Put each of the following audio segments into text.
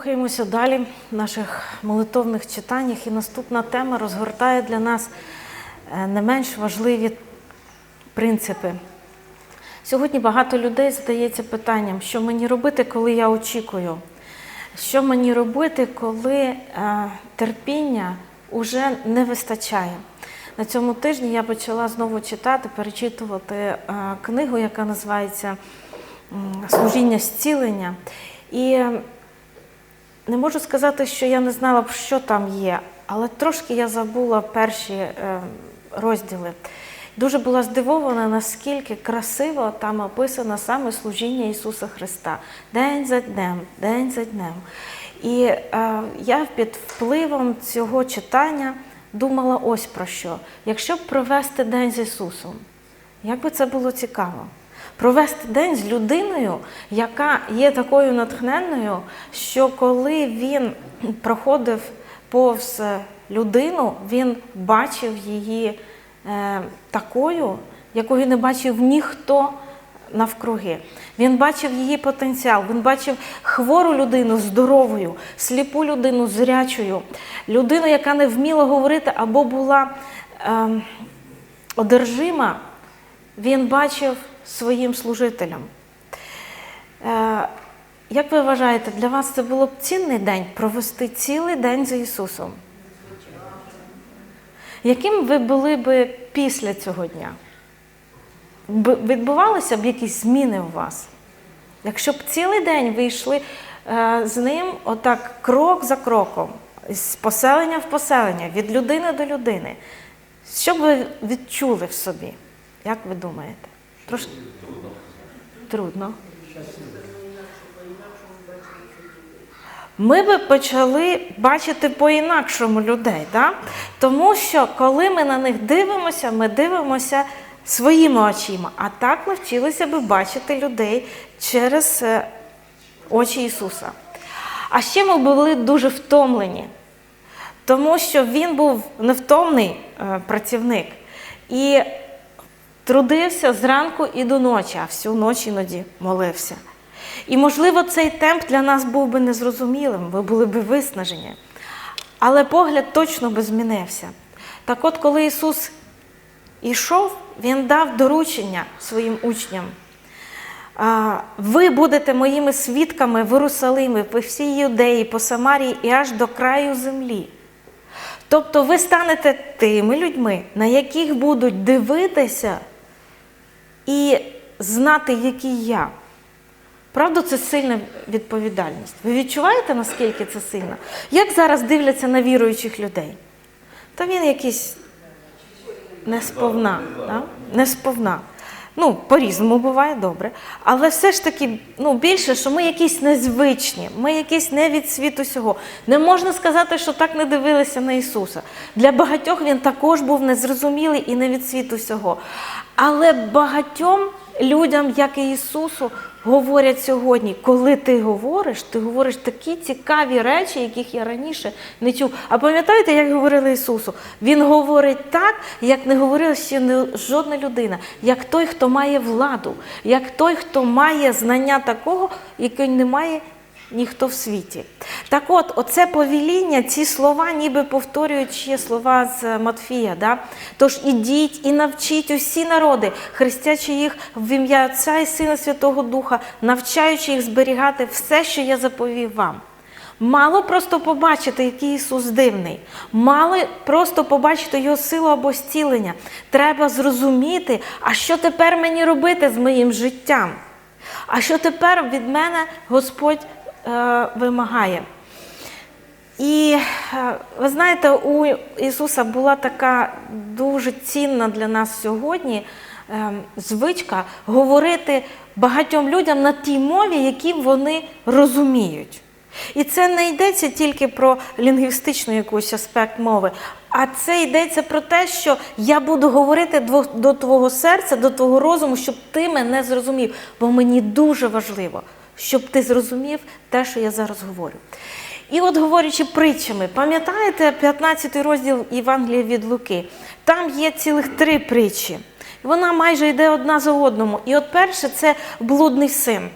Рухаємося далі в наших молитовних читаннях, і наступна тема розгортає для нас е, не менш важливі принципи. Сьогодні багато людей задається питанням, що мені робити, коли я очікую, що мені робити, коли е, терпіння вже не вистачає. На цьому тижні я почала знову читати, перечитувати е, книгу, яка називається Служіння зцілення. І не можу сказати, що я не знала, що там є, але трошки я забула перші е, розділи. Дуже була здивована, наскільки красиво там описано саме служіння Ісуса Христа. День за днем, день за днем. І е, я під впливом цього читання думала ось про що. Якщо б провести день з Ісусом, як би це було цікаво? Провести день з людиною, яка є такою натхненною, що коли він проходив повз людину, він бачив її е, такою, якою не бачив ніхто навкруги. Він бачив її потенціал, він бачив хвору людину здоровою, сліпу людину зрячою, людину, яка не вміла говорити або була е, одержима, він бачив своїм служителям. Е, як ви вважаєте, для вас це було б цінний день провести цілий день з Ісусом? Яким ви були б після цього дня? Відбувалися б якісь зміни у вас? Якщо б цілий день ви йшли е, з ним отак крок за кроком, з поселення в поселення, від людини до людини, що б ви відчули в собі? Як ви думаєте? Трошки трудно. Ми би почали бачити по-інакшому людей, да? тому що коли ми на них дивимося, ми дивимося своїми очима, а так ми вчилися би бачити людей через е, очі Ісуса. А ще ми були дуже втомлені, тому що він був невтомний е, працівник і трудився зранку і до ночі, а всю ніч іноді молився. І, можливо, цей темп для нас був би незрозумілим, ми були б виснажені. Але погляд точно би змінився. Так от, коли Ісус ішов, Він дав доручення своїм учням. Ви будете моїми свідками в Єрусалимі, по всій Юдеї, по Самарії і аж до краю землі. Тобто ви станете тими людьми, на яких будуть дивитися і знати, який я. Правда, це сильна відповідальність. Ви відчуваєте, наскільки це сильно? Як зараз дивляться на віруючих людей? Та він якийсь несповна. Да? Не сповна. Ну, по-різному буває добре. Але все ж таки, ну, більше, що ми якісь незвичні, ми якісь не від світу сього. Не можна сказати, що так не дивилися на Ісуса. Для багатьох він також був незрозумілий і не від світу сього. Але багатьом людям, як і Ісусу, говорять сьогодні, коли ти говориш, ти говориш такі цікаві речі, яких я раніше не чув. А пам'ятаєте, як говорили Ісусу? Він говорить так, як не говорила ще не- жодна людина, як той, хто має владу, як той, хто має знання такого, який не має ніхто в світі. Так от, оце повіління, ці слова ніби повторюють ще слова з Матфія. Да? Тож ідіть і навчіть усі народи, хрестячи їх в ім'я Отця і Сина Святого Духа, навчаючи їх зберігати все, що я заповів вам. Мало просто побачити, який Ісус дивний. Мало просто побачити Його силу або зцілення. Треба зрозуміти, а що тепер мені робити з моїм життям? А що тепер від мене Господь е, вимагає? І е, ви знаєте, у Ісуса була така дуже цінна для нас сьогодні е, звичка говорити багатьом людям на тій мові, які вони розуміють. І це не йдеться тільки про лінгвістичний якийсь аспект мови, а це йдеться про те, що я буду говорити до твого серця, до твого розуму, щоб ти мене зрозумів. Бо мені дуже важливо, щоб ти зрозумів те, що я зараз говорю. І от говорячи притчами, пам'ятаєте 15 розділ Євангелія від Луки? Там є цілих три притчі. Вона майже йде одна за одному. І от перше це блудний син.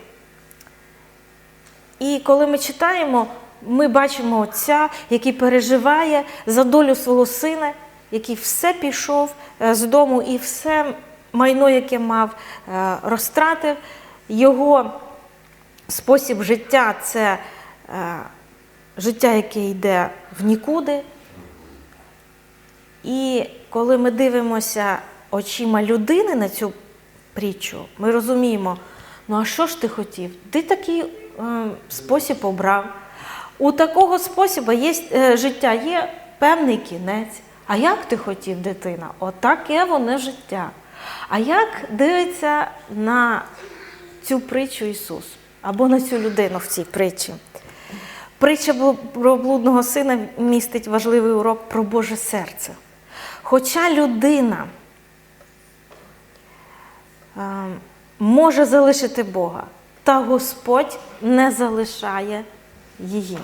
І коли ми читаємо, ми бачимо отця, який переживає за долю свого сина, який все пішов е, з дому і все майно, яке мав, е, розтратив. Його спосіб життя це е, життя, яке йде в нікуди. І коли ми дивимося очима людини на цю притчу, ми розуміємо, ну а що ж ти хотів? Ти такий е, спосіб обрав. У такого способу є е, життя, є певний кінець. А як ти хотів, дитина? Отаке воно життя. А як дивиться на цю притчу Ісус або на цю людину в цій притчі? Притча про блудного сина містить важливий урок про Боже серце. Хоча людина е, може залишити Бога, та Господь не залишає її.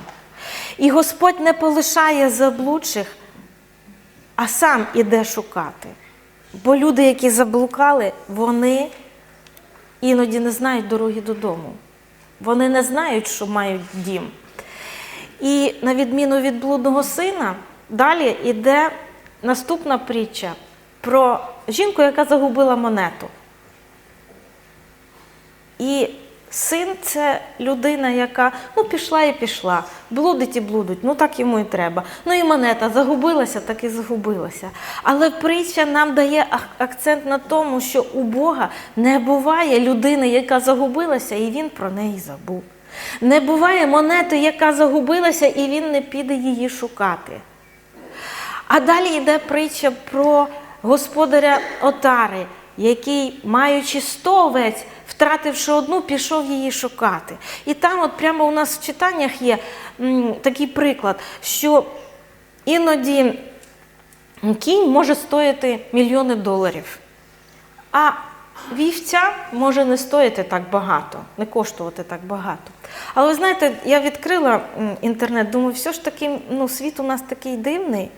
І Господь не полишає заблудших, а сам іде шукати. Бо люди, які заблукали, вони іноді не знають дороги додому. Вони не знають, що мають дім. І на відміну від блудного сина, далі йде наступна притча про жінку, яка загубила монету. І син це людина, яка ну, пішла і пішла, блудить і блудить, ну так йому і треба. Ну і монета загубилася, так і загубилася. Але притча нам дає акцент на тому, що у Бога не буває людини, яка загубилася, і він про неї забув. Не буває монети, яка загубилася, і він не піде її шукати. А далі йде притча про господаря Отари, який, маючи сто овець, втративши одну, пішов її шукати. І там, от прямо у нас в читаннях є такий приклад, що іноді кінь може стоїти мільйони доларів. А вівця може не стоїти так багато, не коштувати так багато. Але ви знаєте, я відкрила інтернет, думаю, все ж таки ну, світ у нас такий дивний.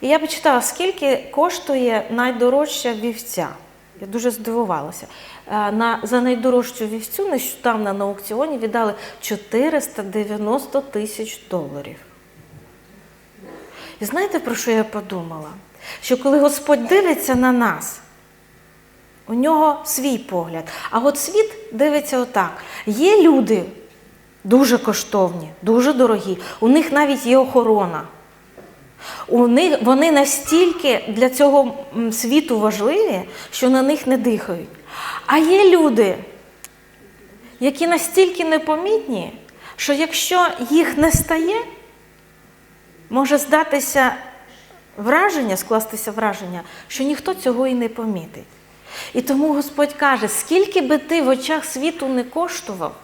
І я почитала, скільки коштує найдорожча вівця. Я дуже здивувалася. Е, На, за найдорожчу вівцю нещодавно на аукціоні віддали 490 тисяч доларів. І знаєте, про що я подумала? Що коли Господь дивиться на нас, у нього свій погляд. А от світ дивиться отак. Є люди дуже коштовні, дуже дорогі, у них навіть є охорона. У них, вони настільки для цього світу важливі, що на них не дихають. А є люди, які настільки непомітні, що якщо їх не стає, може здатися враження, скластися враження, що ніхто цього і не помітить. І тому Господь каже, скільки би ти в очах світу не коштував,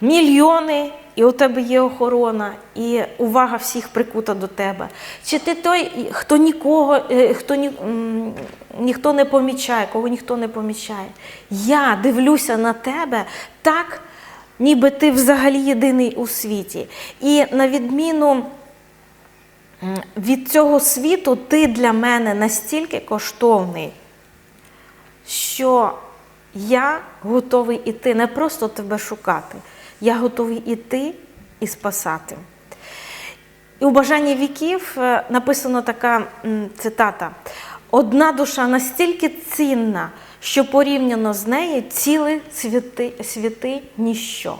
мільйони, і у тебе є охорона, і увага всіх прикута до тебе. Чи ти той, хто нікого, е, хто ні, ніхто не помічає, кого ніхто не помічає? Я дивлюся на тебе так, ніби ти взагалі єдиний у світі. І на відміну від цього світу, ти для мене настільки коштовний, що я готовий іти не просто тебе шукати, я готовий іти і спасати. І у бажанні віків е, написано така цитата: одна душа настільки цінна, що порівняно з нею цілі світи, світи ніщо.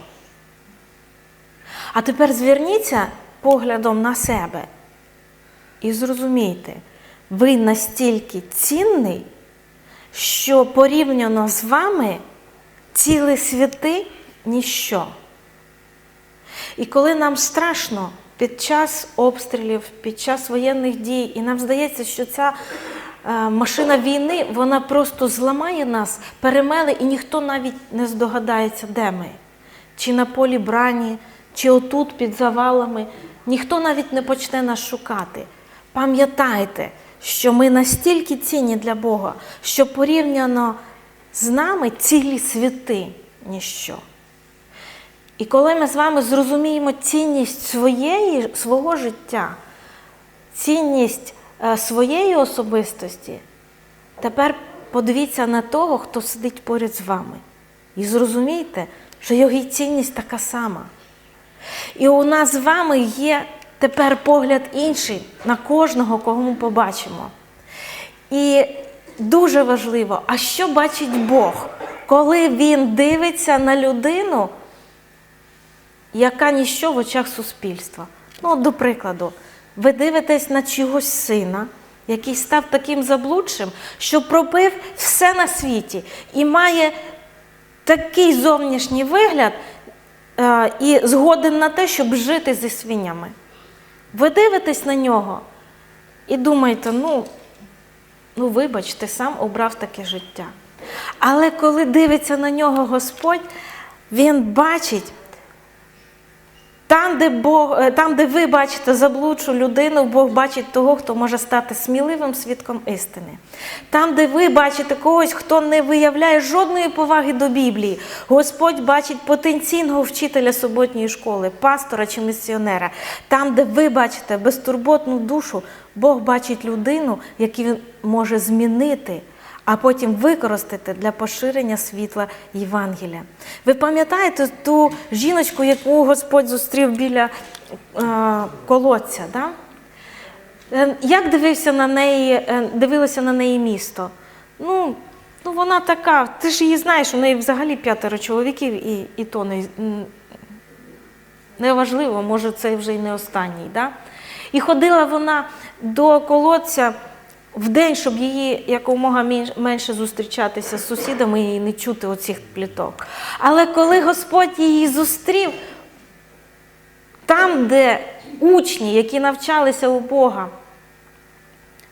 А тепер зверніться поглядом на себе і зрозумійте, ви настільки цінний, що порівняно з вами цілі світи ніщо. І коли нам страшно під час обстрілів, під час воєнних дій, і нам здається, що ця е, машина війни вона просто зламає нас, перемеле, і ніхто навіть не здогадається, де ми. Чи на полі брані, чи отут під завалами. Ніхто навіть не почне нас шукати. Пам'ятайте, що ми настільки цінні для Бога, що порівняно з нами цілі світи ніщо. І коли ми з вами зрозуміємо цінність своєї, свого життя, цінність е, своєї особистості, тепер подивіться на того, хто сидить поряд з вами. І зрозумійте, що його цінність така сама. І у нас з вами є тепер погляд інший на кожного, кого ми побачимо. І дуже важливо, а що бачить Бог, коли Він дивиться на людину, яка ніщо в очах суспільства. Ну, от, до прикладу, ви дивитесь на чогось сина, який став таким заблудшим, що пропив все на світі і має такий зовнішній вигляд е, і згоден на те, щоб жити зі свинями. Ви дивитесь на нього і думаєте, ну, ну вибачте, сам обрав таке життя. Але коли дивиться на нього Господь, він бачить там, де Бог, е, там, де ви бачите заблудшу людину, Бог бачить того, хто може стати сміливим свідком істини. Там, де ви бачите когось, хто не виявляє жодної поваги до Біблії, Господь бачить потенційного вчителя суботньої школи, пастора чи місіонера. Там, де ви бачите безтурботну душу, Бог бачить людину, яку він може змінити а потім використати для поширення світла Євангелія. Ви пам'ятаєте ту жіночку, яку Господь зустрів біля е, колодця? Да? Е, Як дивився на неї, е, дивилося на неї місто? Ну, ну вона така, ти ж її знаєш, у неї взагалі п'ятеро чоловіків, і, і то не, неважливо, може це вже й не останній. Да? І ходила вона до колодця в день, щоб її якомога менше зустрічатися з сусідами і не чути оцих пліток. Але коли Господь її зустрів, там, де учні, які навчалися у Бога,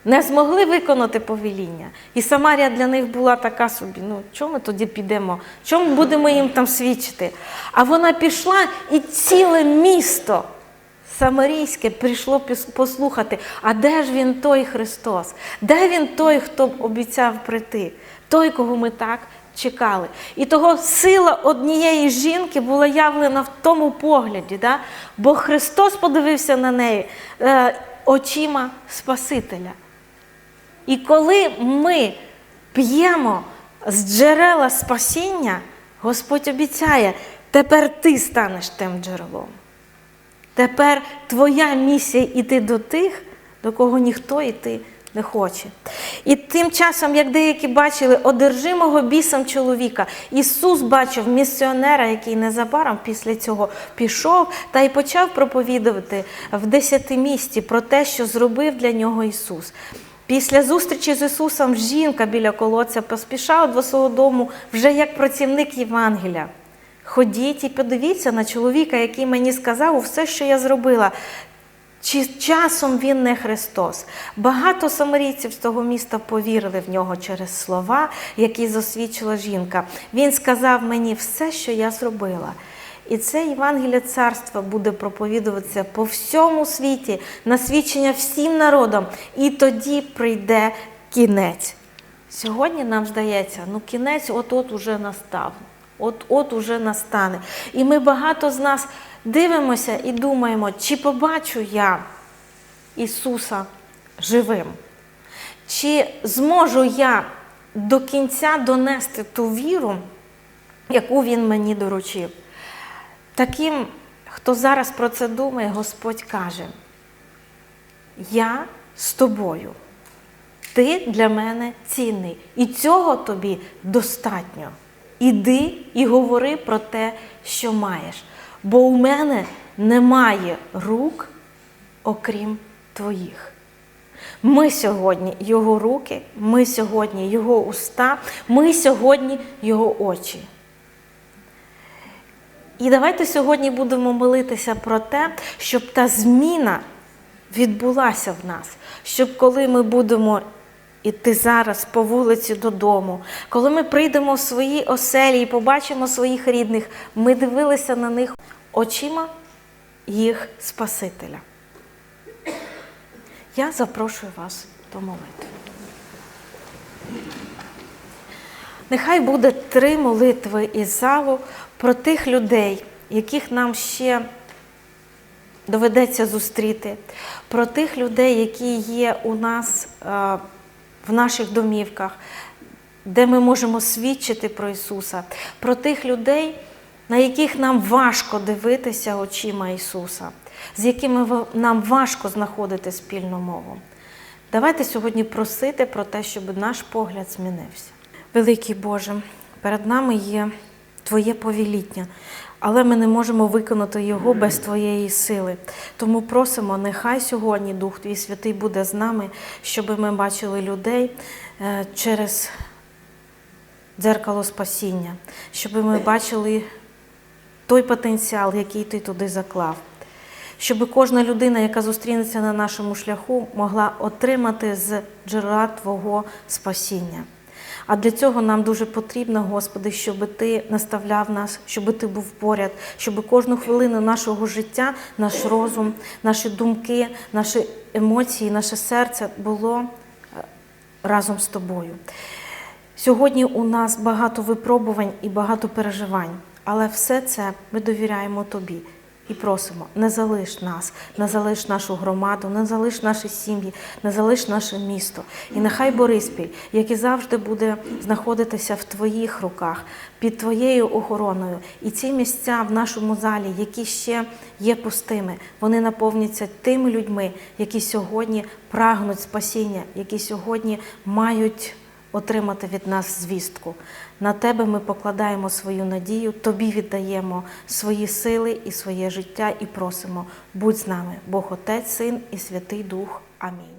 не змогли виконати повеління. І Самарія для них була така собі, ну чому ми тоді підемо? Чому будемо їм там свідчити? А вона пішла і ціле місто Самарійське прийшло послухати, а де ж він той Христос? Де він той, хто обіцяв прийти? Той, кого ми так чекали. І того сила однієї жінки була явлена в тому погляді, да? бо Христос подивився на неї е, очима Спасителя. І коли ми п'ємо з джерела спасіння, Господь обіцяє, тепер ти станеш тим джерелом. Тепер твоя місія йти до тих, до кого ніхто йти не хоче. І тим часом, як деякі бачили одержимого бісом чоловіка, Ісус бачив місіонера, який незабаром після цього пішов та й почав проповідувати в десятимісті про те, що зробив для нього Ісус. Після зустрічі з Ісусом жінка біля колодця поспішала до свого дому вже як працівник Євангелія. Ходіть і подивіться на чоловіка, який мені сказав все, що я зробила. Чи часом він не Христос? Багато самарійців з того міста повірили в нього через слова, які засвідчила жінка. Він сказав мені все, що я зробила. І це Євангеліє царства буде проповідуватися по всьому світі, на свідчення всім народам, і тоді прийде кінець. Сьогодні нам здається, ну кінець от-от уже настав. От-от уже настане. І ми багато з нас дивимося і думаємо, чи побачу я Ісуса живим? Чи зможу я до кінця донести ту віру, яку Він мені доручив? Таким, хто зараз про це думає, Господь каже: Я з тобою. Ти для мене цінний, і цього тобі достатньо. Іди і говори про те, що маєш. Бо у мене немає рук, окрім твоїх. Ми сьогодні його руки, ми сьогодні його уста, ми сьогодні його очі. І давайте сьогодні будемо молитися про те, щоб та зміна відбулася в нас, щоб коли ми будемо іти зараз по вулиці додому, коли ми прийдемо в свої оселі і побачимо своїх рідних, ми дивилися на них очима їх Спасителя. Я запрошую вас до молитви. Нехай буде три молитви із залу про тих людей, яких нам ще доведеться зустріти, про тих людей, які є у нас е, в наших домівках, де ми можемо свідчити про Ісуса, про тих людей, на яких нам важко дивитися очима Ісуса, з якими нам важко знаходити спільну мову. Давайте сьогодні просити про те, щоб наш погляд змінився. Великий Боже, перед нами є Твоє повіління, але ми не можемо виконати його без Твоєї сили. Тому просимо, нехай сьогодні Дух Твій Святий буде з нами, щоб ми бачили людей е, через дзеркало спасіння, щоб ми бачили той потенціал, який ти туди заклав. Щоб кожна людина, яка зустрінеться на нашому шляху, могла отримати з джерела Твого спасіння. А для цього нам дуже потрібно, Господи, щоб Ти наставляв нас, щоб Ти був поряд, щоб кожну хвилину нашого життя, наш розум, наші думки, наші емоції, наше серце було е, разом з тобою. Сьогодні у нас багато випробувань і багато переживань, але все це ми довіряємо тобі і просимо: не залиш нас, не залиш нашу громаду, не залиш наші сім'ї, не залиш наше місто. І нехай Бориспіль, як і завжди, буде знаходитися в твоїх руках, під твоєю охороною. І ці місця в нашому залі, які ще є пустими, вони наповняться тими людьми, які сьогодні прагнуть спасіння, які сьогодні мають отримати від нас звістку. На тебе ми покладаємо свою надію, тобі віддаємо свої сили і своє життя і просимо, будь з нами, Бог Отець, Син і Святий Дух. Амінь.